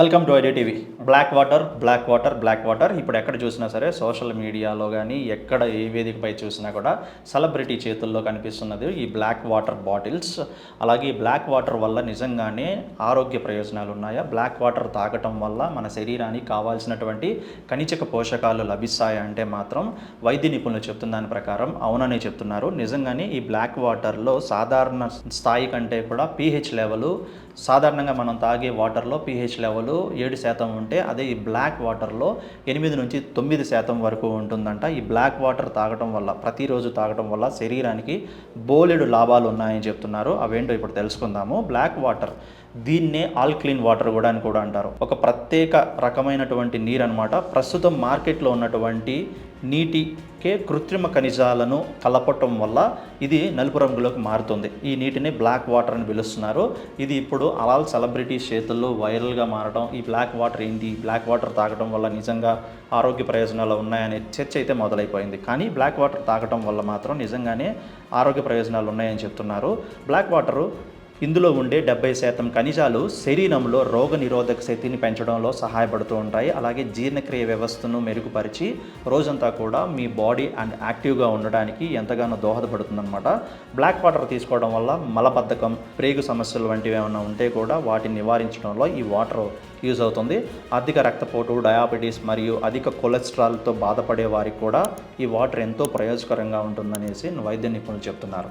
Welcome to ID TV black water black water black water. ఇప్పుడు ఎక్కడ చూసినా సరే సోషల్ మీడియాలో కానీ ఎక్కడ ఏ వేదికపై చూసినా కూడా సెలబ్రిటీ చేతుల్లో కనిపిస్తున్నది ఈ బ్లాక్ వాటర్ బాటిల్స్. అలాగే ఈ బ్లాక్ వాటర్ వల్ల నిజంగానే ఆరోగ్య ప్రయోజనాలు ఉన్నాయా బ్లాక్ వాటర్ తాగటం వల్ల మన శరీరానికి కావాల్సినటువంటి ఖనిజక పోషకాలు లభిస్తాయా అంటే మాత్రం వైద్య నిపుణులు చెప్తున్న దాని ప్రకారం అవుననే చెప్తున్నారు. నిజంగానే ఈ బ్లాక్ వాటర్లో సాధారణ స్థాయి కంటే కూడా పీహెచ్ లెవెల్ సాధారణంగా మనం తాగే వాటర్లో పీహెచ్ లెవెల్ ఏడు శాతం ఉంటే అదే ఈ బ్లాక్ వాటర్లో ఎనిమిది నుంచి తొమ్మిది శాతం వరకు ఉంటుందంట. ఈ బ్లాక్ వాటర్ తాగటం వల్ల ప్రతిరోజు తాగటం వల్ల శరీరానికి బోలెడు లాభాలు ఉన్నాయని చెప్తున్నారు. అవేంటో ఇప్పుడు తెలుసుకుందాము. బ్లాక్ వాటర్ దీన్నే ఆల్క్లీన్ వాటర్ కూడా అని కూడా అంటారు. ఒక ప్రత్యేక రకమైనటువంటి నీరు అనమాట ప్రస్తుతం మార్కెట్లో ఉన్నటువంటి నీటికే కృత్రిమ ఖనిజాలను కలపటం వల్ల ఇది నలుపు రంగులోకి మారుతుంది. ఈ నీటిని బ్లాక్ వాటర్ అని పిలుస్తున్నారు. ఇది ఇప్పుడు అలాల్ సెలబ్రిటీ చేతుల్లో వైరల్గా మారడం ఈ బ్లాక్ వాటర్ ఏంటి? బ్లాక్ వాటర్ తాగడం వల్ల నిజంగా ఆరోగ్య ప్రయోజనాలు ఉన్నాయనే చర్చ అయితే మొదలైపోయింది. కానీ బ్లాక్ వాటర్ తాగటం వల్ల మాత్రం నిజంగానే ఆరోగ్య ప్రయోజనాలు ఉన్నాయని చెప్తున్నారు. బ్లాక్ వాటరు ఇందులో ఉండే డెబ్బై శాతం ఖనిజాలు శరీరంలో రోగ నిరోధక శక్తిని పెంచడంలో సహాయపడుతూ ఉంటాయి. అలాగే జీర్ణక్రియ వ్యవస్థను మెరుగుపరిచి రోజంతా కూడా మీ బాడీ అండ్ యాక్టివ్గా ఉండడానికి ఎంతగానో దోహదపడుతుందన్నమాట. బ్లాక్ వాటర్ తీసుకోవడం వల్ల మలబద్ధకం ప్రేగు సమస్యలు వంటివి ఏమైనా ఉంటే కూడా వాటిని నివారించడంలో ఈ వాటర్ యూజ్ అవుతుంది. అధిక రక్తపోటు డయాబెటీస్ మరియు అధిక కొలెస్ట్రాల్తో బాధపడే వారికి కూడా ఈ వాటర్ ఎంతో ప్రయోజకరంగా ఉంటుందనేసి వైద్య నిపుణులు చెప్తున్నారు.